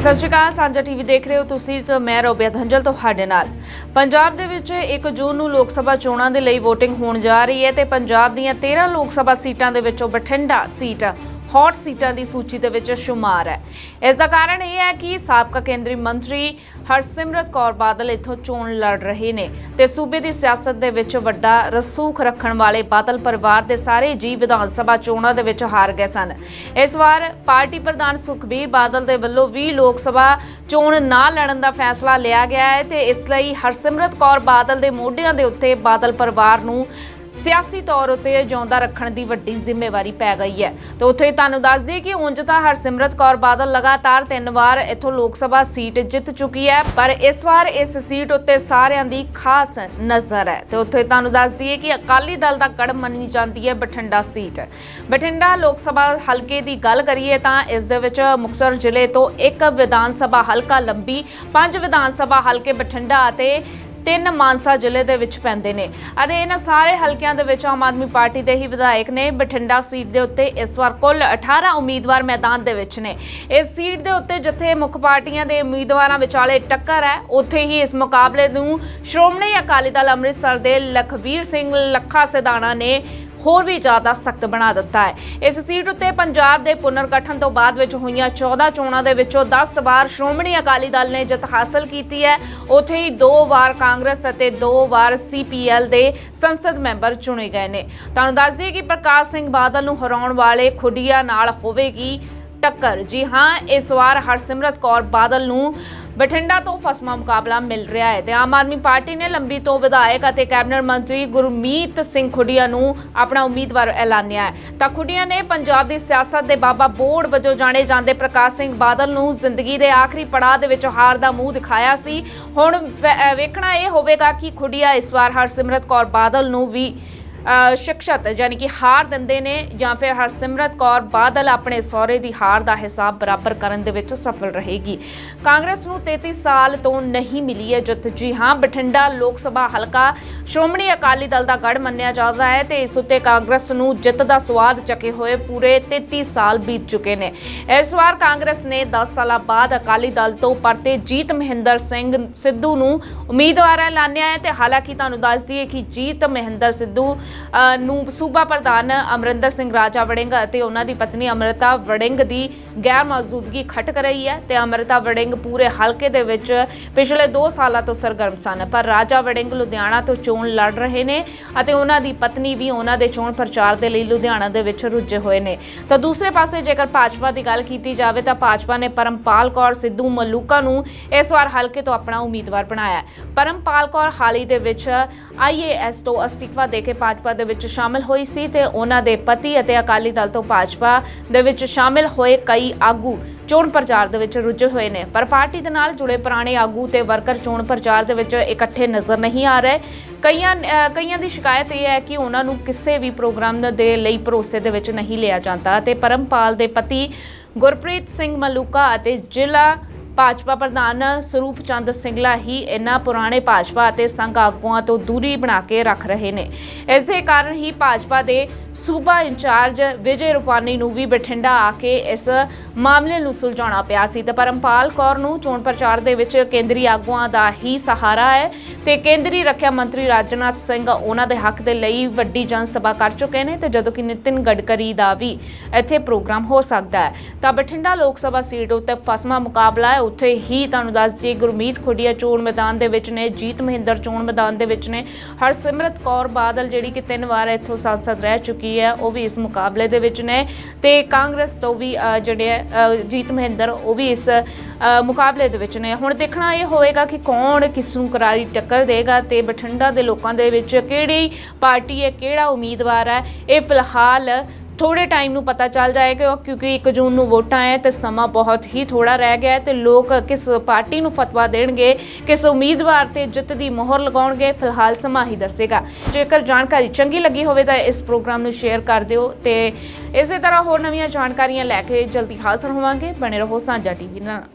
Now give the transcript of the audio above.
ਸਤਿ ਸ਼੍ਰੀ ਅਕਾਲ, ਸਾਂਝਾ ਟੀਵੀ ਦੇਖ ਰਹੇ ਹੋ ਤੁਸੀਂ ਤਾਂ ਮੈਂ ਰੋਬਿਆ ਧੰਜਲ ਤੁਹਾਡੇ ਨਾਲ। ਪੰਜਾਬ ਦੇ ਵਿੱਚ 1 ਜੂਨ ਨੂੰ ਲੋਕ ਸਭਾ ਚੋਣਾਂ ਦੇ ਲਈ VOTING ਹੋਣ ਜਾ ਰਹੀ ਹੈ ਤੇ ਪੰਜਾਬ ਦੀਆਂ 13 ਲੋਕ ਸਭਾ ਸੀਟਾਂ ਦੇ ਵਿੱਚੋਂ ਬਠਿੰਡਾ ਸੀਟ ਹੌਟ ਸੀਟਾਂ ਦੀ ਸੂਚੀ ਦੇ ਵਿੱਚ ਸ਼ੁਮਾਰ ਹੈ। ਇਸ ਦਾ ਕਾਰਨ ਇਹ ਹੈ ਕਿ ਸਾਬਕਾ ਕੇਂਦਰੀ ਮੰਤਰੀ ਹਰਸਿਮਰਤ ਕੌਰ ਬਾਦਲ ਇੱਥੋਂ ਚੋਣ ਲੜ ਰਹੇ ਨੇ ਤੇ ਸੂਬੇ ਦੀ ਸਿਆਸਤ ਦੇ ਵਿੱਚ ਵੱਡਾ ਰਸੂਖ ਰੱਖਣ ਵਾਲੇ ਬਾਦਲ ਪਰਿਵਾਰ ਦੇ ਸਾਰੇ ਜੀ ਵਿਧਾਨ ਸਭਾ ਚੋਣਾਂ ਦੇ ਵਿੱਚ ਹਾਰ ਗਏ ਸਨ। ਇਸ ਵਾਰ ਪਾਰਟੀ ਪ੍ਰਧਾਨ ਸੁਖਬੀਰ ਬਾਦਲ ਦੇ ਵੱਲੋਂ ਵੀ ਲੋਕ ਸਭਾ ਚੋਣ ਨਾ ਲੜਨ ਦਾ ਫੈਸਲਾ ਲਿਆ ਗਿਆ ਹੈ ਤੇ ਇਸ ਲਈ ਹਰਸਿਮਰਤ ਕੌਰ ਬਾਦਲ ਦੇ ਮੋਢਿਆਂ ਦੇ ਉੱਤੇ ਬਾਦਲ ਪਰਿਵਾਰ ਨੂੰ ਸਿਆਸੀ ਤੌਰ ਉਤੇ ਜਿਉਂਦਾ ਰੱਖਣ ਦੀ ਵੱਡੀ ਜ਼ਿੰਮੇਵਾਰੀ ਪੈ ਗਈ ਹੈ। ਤੇ ਉੱਥੇ ਤੁਹਾਨੂੰ ਦੱਸ ਦਈਏ ਕਿ ਉਂਝ ਤਾਂ ਹਰਸਿਮਰਤ ਕੌਰ ਬਾਦਲ ਲਗਾਤਾਰ ਤਿੰਨ ਵਾਰ ਇੱਥੋਂ ਲੋਕ ਸਭਾ ਸੀਟ ਜਿੱਤ ਚੁੱਕੀ ਹੈ, ਪਰ ਇਸ ਵਾਰ ਇਸ ਸੀਟ ਉੱਤੇ ਸਾਰਿਆਂ ਦੀ ਖਾਸ ਨਜ਼ਰ ਹੈ। ਤੇ ਉੱਥੇ ਤੁਹਾਨੂੰ ਦੱਸ ਦਈਏ ਕਿ ਅਕਾਲੀ ਦਲ ਦਾ ਕੜ ਮੰਨੀ ਜਾਂਦੀ ਹੈ ਬਠਿੰਡਾ ਸੀਟ। ਬਠਿੰਡਾ ਲੋਕ ਸਭਾ ਹਲਕੇ ਦੀ ਗੱਲ ਕਰੀਏ ਤਾਂ ਇਸ ਦੇ ਵਿੱਚ ਮੁਕਤਸਰ ਜ਼ਿਲ੍ਹੇ ਤੋਂ ਇੱਕ ਵਿਧਾਨ ਸਭਾ ਹਲਕਾ ਲੰਬੀ, ਪੰਜ ਵਿਧਾਨ ਸਭਾ ਹਲਕੇ ਬਠਿੰਡਾ ਅਤੇ ਤਿੰਨ ਮਾਨਸਾ ਜ਼ਿਲ੍ਹੇ ਦੇ ਵਿੱਚ ਪੈਂਦੇ ਨੇ। ਅਤੇ ਇਹਨਾਂ ਸਾਰੇ ਹਲਕਿਆਂ ਦੇ ਵਿੱਚ ਆਮ ਆਦਮੀ ਪਾਰਟੀ ਦੇ ਹੀ ਵਿਧਾਇਕ ਨੇ। ਬਠਿੰਡਾ ਸੀਟ ਦੇ ਉੱਤੇ ਇਸ ਵਾਰ ਕੁੱਲ 18 ਉਮੀਦਵਾਰ ਮੈਦਾਨ ਦੇ ਵਿੱਚ ਨੇ। ਇਸ ਸੀਟ ਦੇ ਉੱਤੇ ਜਿੱਥੇ ਮੁੱਖ ਪਾਰਟੀਆਂ ਦੇ ਉਮੀਦਵਾਰਾਂ ਵਿਚਾਲੇ ਟੱਕਰ ਹੈ, ਉੱਥੇ ਹੀ ਇਸ ਮੁਕਾਬਲੇ ਨੂੰ ਸ਼੍ਰੋਮਣੀ ਅਕਾਲੀ ਦਲ ਅੰਮ੍ਰਿਤਸਰ ਦੇ ਲਖਵੀਰ ਸਿੰਘ ਲੱਖਾ ਸਿਧਾਣਾ ਨੇ ਹੋਰ ਵੀ ਜ਼ਿਆਦਾ ਸਖਤ ਬਣਾ ਦਿੱਤਾ ਹੈ। ਇਸ ਸੀਟ ਉੱਤੇ ਪੰਜਾਬ ਦੇ ਪੁਨਰਗਠਨ ਤੋਂ ਬਾਅਦ ਵਿੱਚ ਹੋਈਆਂ 14 ਚੋਣਾਂ ਦੇ ਵਿੱਚੋਂ 10 ਵਾਰ ਸ਼੍ਰੋਮਣੀ ਅਕਾਲੀ ਦਲ ਨੇ ਜਿੱਤ ਹਾਸਲ ਕੀਤੀ ਹੈ। ਉੱਥੇ ਹੀ ਦੋ ਵਾਰ ਕਾਂਗਰਸ ਅਤੇ ਦੋ ਵਾਰ ਸੀਪੀਐਲ ਦੇ ਸੰਸਦ ਮੈਂਬਰ ਚੁਣੇ ਗਏ ਨੇ। ਤੁਹਾਨੂੰ ਦੱਸ ਦਈਏ ਕਿ ਪ੍ਰਕਾਸ਼ ਸਿੰਘ ਬਾਦਲ ਨੂੰ ਹਰਾਉਣ ਵਾਲੇ ਖੁੱਡੀਆਂ ਨਾਲ ਹੋਵੇਗੀ ਟੱਕਰ। ਜੀ ਹਾਂ, ਇਸ ਵਾਰ ਹਰਸਿਮਰਤ ਕੌਰ ਬਾਦਲ ਨੂੰ ਬਠਿੰਡਾ ਤੋਂ ਫਸਮਾ ਮੁਕਾਬਲਾ ਮਿਲ ਰਿਹਾ ਹੈ ਤੇ ਆਮ ਆਦਮੀ ਪਾਰਟੀ ਨੇ ਲੰਬੀ ਤੋਂ ਵਿਧਾਇਕ ਅਤੇ ਕੈਬਨਿਟ ਮੰਤਰੀ ਗੁਰਮੀਤ ਸਿੰਘ ਖੁੱਡੀਆ ਨੂੰ ਆਪਣਾ ਉਮੀਦਵਾਰ ਐਲਾਨਿਆ ਹੈ। ਤਾਂ ਖੁੱਡੀਆ ਨੇ ਪੰਜਾਬ ਦੀ ਸਿਆਸਤ ਦੇ ਬਾਬਾ ਬੋੜ ਵਜੋਂ ਜਾਣੇ ਜਾਂਦੇ ਪ੍ਰਕਾਸ਼ ਸਿੰਘ ਬਾਦਲ ਨੂੰ ਜ਼ਿੰਦਗੀ ਦੇ ਆਖਰੀ ਪੜਾਅ ਦੇ ਵਿੱਚ ਹਾਰ ਦਾ ਮੂੰਹ ਦਿਖਾਇਆ ਸੀ। ਹੁਣ ਵੇਖਣਾ ਇਹ ਹੋਵੇਗਾ ਕਿ ਖੁੱਡੀਆ ਇਸ ਵਾਰ ਹਰਸਿਮਰਤ ਕੌਰ ਬਾਦਲ ਨੂੰ ਵੀ ਅ, ਯਾਨੀ ਕਿ ਹਾਰ ਦਿੰਦੇ ਨੇ ਜਾਂ ਫਿਰ ਹਰਸਿਮਰਤ ਕੌਰ ਬਾਦਲ ਆਪਣੇ ਸਹੁਰੇ ਦੀ ਹਾਰ ਦਾ ਹਿਸਾਬ ਬਰਾਬਰ ਕਰਨ ਦੇ ਵਿੱਚ ਸਫਲ ਰਹੇਗੀ। ਕਾਂਗਰਸ ਨੂੰ 33 ਸਾਲ ਤੋਂ ਨਹੀਂ ਮਿਲੀ ਹੈ ਜਿੱਤ। ਜੀ ਹਾਂ ਬਠਿੰਡਾ ਲੋਕ ਸਭਾ ਹਲਕਾ ਸ਼੍ਰੋਮਣੀ ਅਕਾਲੀ ਦਲ ਦਾ ਗੜ ਮੰਨਿਆ ਜਾਂਦਾ ਹੈ ਤੇ ਇਸ ਉੱਤੇ ਕਾਂਗਰਸ ਨੂੰ ਜਿੱਤ ਦਾ ਸਵਾਦ ਚੱਕੇ ਹੋਏ ਪੂਰੇ 33 ਸਾਲ ਬੀਤ ਚੁੱਕੇ ਨੇ। ਇਸ ਵਾਰ ਕਾਂਗਰਸ ਨੇ 10 ਸਾਲਾਂ ਬਾਅਦ ਅਕਾਲੀ ਦਲ ਤੋਂ ਪਰਤੇ ਜੀਤ ਮਹਿੰਦਰ ਸਿੰਘ ਸਿੱਧੂ ਨੂੰ ਉਮੀਦਵਾਰ ਐਲਾਨਿਆ ਹੈ ਤੇ ਹਾਲਾਂਕਿ ਤੁਹਾਨੂੰ ਦੱਸ ਦਈਏ ਕਿ ਜੀਤ ਮਹਿੰਦਰ ਸਿੱਧੂ ਨੂੰ ਸੂਬਾ ਪ੍ਰਧਾਨ ਅਮਰਿੰਦਰ ਸਿੰਘ ਰਾਜਾ ਵੜਿੰਗ ਅਤੇ ਉਹਨਾਂ ਦੀ ਪਤਨੀ ਅਮ੍ਰਿਤਾ ਵੜਿੰਗ ਦੀ ਗੈਰ ਮੌਜੂਦਗੀ ਖਟਕ ਰਹੀ ਹੈ ਤੇ ਅਮ੍ਰਿਤਾ ਵੜਿੰਗ ਪੂਰੇ ਹਲਕੇ ਦੇ ਵਿੱਚ ਪਿਛਲੇ 2 ਸਾਲਾਂ ਤੋਂ ਸਰਗਰਮ ਸਨ। ਪਰ ਰਾਜਾ ਵੜਿੰਗ ਲੁਧਿਆਣਾ ਤੋਂ ਚੋਣ ਲੜ ਰਹੇ ਨੇ ਅਤੇ ਉਹਨਾਂ ਦੀ ਪਤਨੀ ਵੀ ਉਹਨਾਂ ਦੇ ਚੋਣ ਪ੍ਰਚਾਰ ਦੇ ਲਈ ਲੁਧਿਆਣਾ ਦੇ ਵਿੱਚ ਰੁੱਝੇ ਹੋਏ ਨੇ। ਤਾਂ ਦੂਸਰੇ ਪਾਸੇ ਜੇਕਰ ਭਾਜਪਾ ਦੀ ਗੱਲ ਕੀਤੀ ਜਾਵੇ ਤਾਂ ਭਾਜਪਾ ਨੇ ਪਰਮਪਾਲ ਕੌਰ ਸਿੱਧੂ ਮਲੂਕਾ ਨੂੰ ਇਸ ਵਾਰ ਹਲਕੇ ਤੋਂ ਆਪਣਾ ਉਮੀਦਵਾਰ ਬਣਾਇਆ ਪਰਮਪਾਲ ਕੌਰ ਹਾਲ ਹੀ ਦੇ ਵਿੱਚ ਆਈਏਐਸ ਤੋਂ ਅਸਤੀਫਾ ਦੇ ਕੇ ਭਾਜਪਾ ਦੇ ਵਿੱਚ ਸ਼ਾਮਲ ਹੋਈ ਸੀ ਤੇ ਉਹਨਾਂ ਦੇ ਪਤੀ ਅਤੇ ਅਕਾਲੀ ਦਲ ਤੋਂ ਭਾਜਪਾ ਦੇ ਵਿੱਚ ਸ਼ਾਮਲ ਹੋਏ ਕਈ ਆਗੂ ਚੋਣ ਪ੍ਰਚਾਰ ਦੇ ਵਿੱਚ ਰੁੱਝੇ ਹੋਏ ਨੇ। ਪਰ ਪਾਰਟੀ ਦੇ ਨਾਲ ਜੁੜੇ ਪੁਰਾਣੇ ਆਗੂ ਤੇ ਵਰਕਰ ਚੋਣ ਪ੍ਰਚਾਰ ਦੇ ਵਿੱਚ ਇਕੱਠੇ ਨਜ਼ਰ ਨਹੀਂ ਆ ਰਹੇ। ਕਈਆਂ ਕਈਆਂ ਦੀ ਸ਼ਿਕਾਇਤ ਇਹ ਹੈ ਕਿ ਉਹਨਾਂ ਨੂੰ ਕਿਸੇ ਵੀ ਪ੍ਰੋਗਰਾਮ ਦੇ ਲਈ ਭਰੋਸੇ ਦੇ ਵਿੱਚ ਨਹੀਂ ਲਿਆ ਜਾਂਦਾ ਤੇ ਪਰਮਪਾਲ ਦੇ ਪਤੀ ਗੁਰਪ੍ਰੀਤ ਸਿੰਘ ਮਲੂਕਾ ਅਤੇ ਜ਼ਿਲ੍ਹਾ ਭਾਜਪਾ ਪ੍ਰਧਾਨ ਸਰੂਪ ਚੰਦ ਸਿੰਗਲਾ ਹੀ ਇਹਨਾਂ ਪੁਰਾਣੇ ਭਾਜਪਾ ਅਤੇ ਸੰਘ ਆਗੂਆਂ ਤੋਂ ਦੂਰੀ ਬਣਾ ਕੇ ਰੱਖ ਰਹੇ ਨੇ। ਇਸ ਦੇ ਕਾਰਨ ਹੀ ਭਾਜਪਾ ਦੇ ਸੂਬਾ ਇੰਚਾਰਜ ਵਿਜੇ ਰੁਪਾਨੀ ਨੂੰ ਵੀ ਬਠਿੰਡਾ ਆ ਕੇ ਇਸ ਮਾਮਲੇ ਨੂੰ ਸੁਲਝਾਉਣਾ ਪਿਆ ਸੀ ਤੇ ਪਰਮਪਾਲ ਕੌਰ ਨੂੰ ਚੋਣ ਪ੍ਰਚਾਰ ਦੇ ਵਿੱਚ ਕੇਂਦਰੀ ਆਗੂਆਂ ਦਾ ਹੀ ਸਹਾਰਾ ਹੈ ਤੇ ਕੇਂਦਰੀ ਰੱਖਿਆ ਮੰਤਰੀ ਰਾਜਨਾਥ ਸਿੰਘ ਉਹਨਾਂ ਦੇ ਹੱਕ ਦੇ ਲਈ ਵੱਡੀ ਜਨ ਸਭਾ ਕਰ ਚੁੱਕੇ ਨੇ ਤੇ ਜਦੋਂ ਕਿ ਨਿਤਿਨ ਗਡਕਰੀ ਦਾ ਵੀ ਇੱਥੇ ਪ੍ਰੋਗਰਾਮ ਹੋ ਸਕਦਾ ਹੈ। ਤਾਂ ਬਠਿੰਡਾ ਲੋਕ ਸਭਾ ਸੀਟ ਉੱਤੇ ਫਸਮਾ ਮੁਕਾਬਲਾ ਹੈ। ਉੱਥੇ ਹੀ ਤੁਹਾਨੂੰ ਦੱਸ ਦਈਏ ਗੁਰਮੀਤ ਖੁੱਡੀਆ ਚੋਣ ਮੈਦਾਨ ਦੇ ਵਿੱਚ ਨੇ, ਜੀਤ ਮਹਿੰਦਰ ਚੋਣ ਮੈਦਾਨ ਦੇ ਵਿੱਚ ਨੇ, ਹਰਸਿਮਰਤ ਕੌਰ ਬਾਦਲ ਜਿਹੜੀ ਕਿ ਤਿੰਨ ਵਾਰ ਇੱਥੋਂ ਸੰਸਦ ਰਹਿ ਚੁੱਕੀ ਹੈ ਉਹ ਵੀ ਇਸ ਮੁਕਾਬਲੇ ਦੇ ਵਿੱਚ ਨੇ। ਤੇ ਕਾਂਗਰਸ ਤੋਂ ਵੀ ਜਿਹੜੇ ਹੈ, ਜੀਤ ਮਹਿੰਦਰ ਉਹ ਵੀ ਇਸ ਮੁਕਾਬਲੇ ਦੇ ਵਿੱਚ ਨੇ। ਹੁਣ ਦੇਖਣਾ ਇਹ ਹੋਏਗਾ ਕਿ ਕੌਣ ਕਿਸ ਨੂੰ ਕਰਾਰੀ ਟੱਕਰ ਦੇਗਾ ਤੇ ਬਠਿੰਡਾ ਦੇ ਲੋਕਾਂ ਦੇ ਵਿੱਚ ਕਿਹੜੀ ਪਾਰਟੀ ਹੈ ਕਿਹੜਾ ਉਮੀਦਵਾਰ ਹੈ। ਇਹ ਫਿਲਹਾਲ ਥੋੜੇ ਟਾਈਮ ਨੂੰ ਪਤਾ ਚੱਲ ਜਾਏਗਾ ਕਿਉਂਕਿ 1 ਜੂਨ ਨੂੰ ਵੋਟਾਂ ਹੈ ਤੇ ਸਮਾਂ ਬਹੁਤ ਹੀ ਥੋੜਾ ਰਹਿ ਗਿਆ ਹੈ ਤੇ ਲੋਕ ਕਿਸ ਪਾਰਟੀ ਨੂੰ ਫਤਵਾ ਦੇਣਗੇ, ਕਿਸ ਉਮੀਦਵਾਰ ਤੇ ਜਿੱਤ ਦੀ ਮੋਹਰ ਲਗਾਉਣਗੇ, ਫਿਲਹਾਲ ਸਮਾਂ ਹੀ ਦੱਸੇਗਾ। ਜੇਕਰ ਜਾਣਕਾਰੀ ਚੰਗੀ ਲੱਗੀ ਹੋਵੇ ਤਾਂ ਇਸ ਪ੍ਰੋਗਰਾਮ ਨੂੰ ਸ਼ੇਅਰ ਕਰ ਦਿਓ ਤੇ ਇਸੇ ਤਰ੍ਹਾਂ ਹੋਰ ਨਵੀਆਂ ਜਾਣਕਾਰੀਆਂ ਲੈ ਕੇ ਜਲਦੀ ਹਾਜ਼ਰ ਹੋਵਾਂਗੇ। ਬਣੇ ਰਹੋ ਸਾਂਝਾ ਟੀਵੀ ਨਾਲ।